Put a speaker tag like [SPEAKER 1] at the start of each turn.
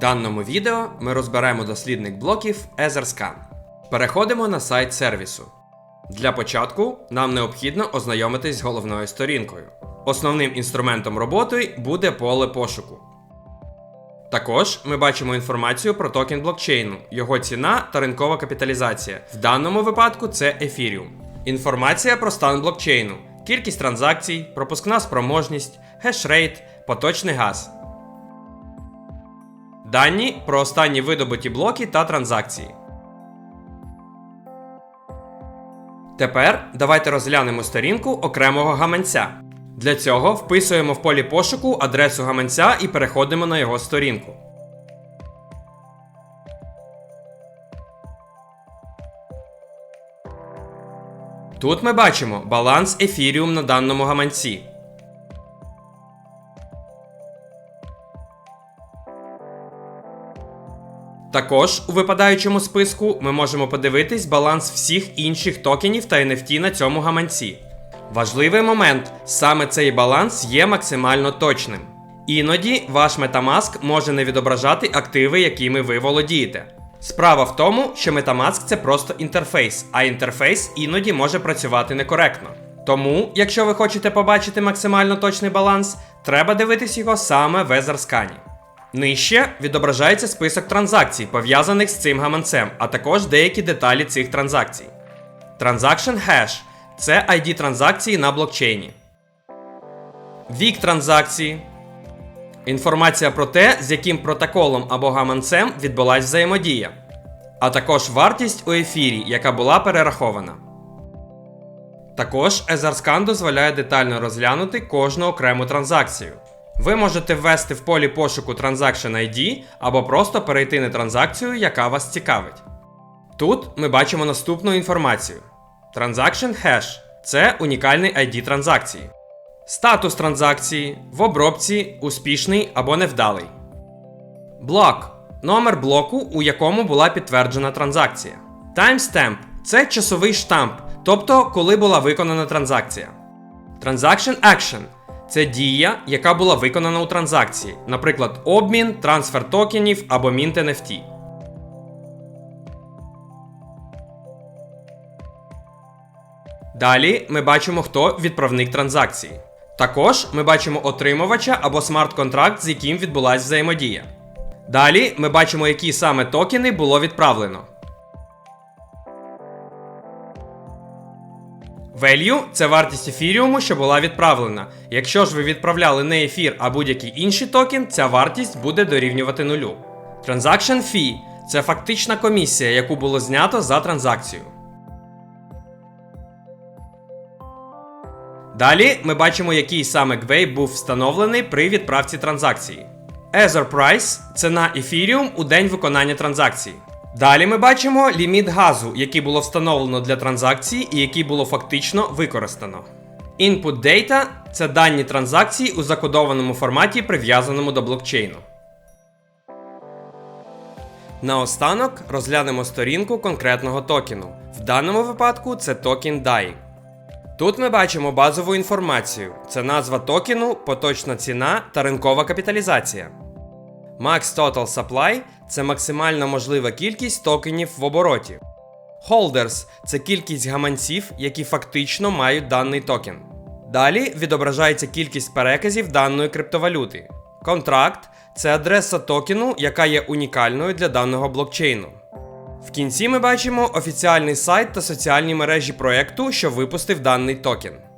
[SPEAKER 1] даному відео ми розберемо дослідник блоків EtherScan. Переходимо на сайт сервісу. Для початку нам необхідно ознайомитись з головною сторінкою. Основним інструментом роботи буде поле пошуку. Також ми бачимо інформацію про токен блокчейну, його ціна та ринкова капіталізація. В даному випадку це Ethereum. Інформація про стан блокчейну, кількість транзакцій, пропускна спроможність, хешрейт, поточний газ. Дані про останні видобуті блоки та транзакції. Тепер давайте розглянемо сторінку окремого гаманця. Для цього вписуємо в полі пошуку адресу гаманця і переходимо на його сторінку. Тут ми бачимо баланс Ethereum на даному гаманці. Також у випадаючому списку ми можемо подивитись баланс всіх інших токенів та NFT на цьому гаманці. Важливий момент: саме цей баланс є максимально точним. Іноді ваш Metamask може не відображати активи, якими ви володієте. Справа в тому, що Metamask це просто інтерфейс, а інтерфейс іноді може працювати некоректно. Тому, якщо ви хочете побачити максимально точний баланс, треба дивитись його саме в EtherScan. Нижче відображається список транзакцій, пов'язаних з цим гаманцем, а також деякі деталі цих транзакцій. Transaction Hash це ID транзакції на блокчейні. Вік транзакції. Інформація про те, з яким протоколом або гаманцем відбулась взаємодія. А також вартість у ефірі, яка була перерахована. Також EtherScan дозволяє детально розглянути кожну окрему транзакцію. Ви можете ввести в полі пошуку Transaction ID або просто перейти на транзакцію, яка вас цікавить. Тут ми бачимо наступну інформацію: Transaction Hash це унікальний ID транзакції. Статус транзакції в обробці успішний або невдалий. Блок номер блоку, у якому була підтверджена транзакція. Timestamp це часовий штамп, тобто коли була виконана транзакція. Transaction Action це дія, яка була виконана у транзакції, наприклад, обмін, трансфер токенів або мінт NFT. Далі ми бачимо, хто відправник транзакції. Також ми бачимо отримувача або смарт-контракт, з яким відбулася взаємодія. Далі ми бачимо, які саме токени було відправлено. Value – це вартість ефіріуму, що була відправлена. Якщо ж ви відправляли не ефір, а будь-який інший токен, ця вартість буде дорівнювати нулю. Transaction Fee – це фактична комісія, яку було знято за транзакцію. Далі ми бачимо, який саме гвей був встановлений при відправці транзакції. Ether Price – ціна ефіріум у день виконання транзакції. Далі ми бачимо ліміт газу, який було встановлено для транзакції і який було фактично використано. Input Data – це дані транзакції у закодованому форматі, прив'язаному до блокчейну. Наостанок розглянемо сторінку конкретного токену. В даному випадку це токен DAI. Тут ми бачимо базову інформацію: це назва токену, поточна ціна та ринкова капіталізація. Max Total Supply це максимальна можлива кількість токенів в обороті. Holders це кількість гаманців, які фактично мають даний токен. Далі відображається кількість переказів даної криптовалюти. Контракт це адреса токену, яка є унікальною для даного блокчейну. В кінці ми бачимо офіціальний сайт та соціальні мережі проекту, що випустив даний токен.